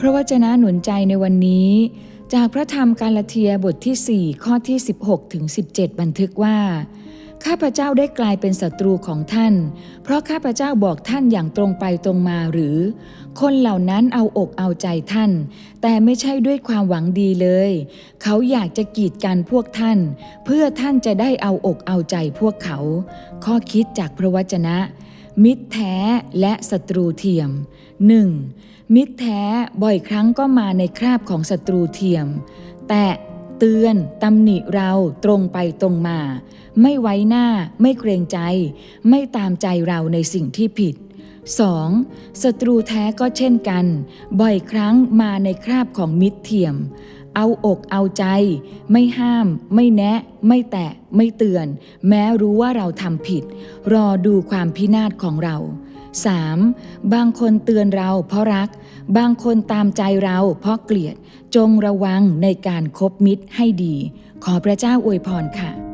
พระวจนะหนุนใจในวันนี้ จากพระธรรมกาลาเทียบทที่ 4 ข้อที่ 16ถึง17 บันทึกว่า ข้าพเจ้าได้กลายเป็นศัตรูของท่าน เพราะข้าพเจ้าบอกท่านอย่างตรงไปตรงมาหรือ คนเหล่านั้นเอาอกเอาใจท่าน แต่ไม่ใช่ด้วยความหวังดีเลย เขาอยากจะกีดกันพวกท่าน เพื่อท่านจะได้เอาอกเอาใจพวกเขา ข้อคิดจากพระวจนะ มิตรแท้และศัตรูเทียม 1. มิตรแท้บ่อยครั้งก็มาในคราบของศัตรูเทียม แต่เตือนตำหนิเราตรงไปตรงมา ไม่ไว้หน้าไม่เกรงใจ ไม่ตามใจเราในสิ่งที่ผิด 2. ศัตรูแท้ก็เช่นกัน บ่อยครั้งมาในคราบของมิตรเทียม เอาอกเอาใจ ไม่ห้าม ไม่แนะ ไม่แตะ ไม่เตือน แม้รู้ว่าเราทำผิด รอดูความพินาศของเรา 3. บางคนเตือนเราเพราะรัก บางคนตามใจเราเพราะเกลียด จงระวังในการคบมิตรให้ดี ขอพระเจ้าอวยพรค่ะ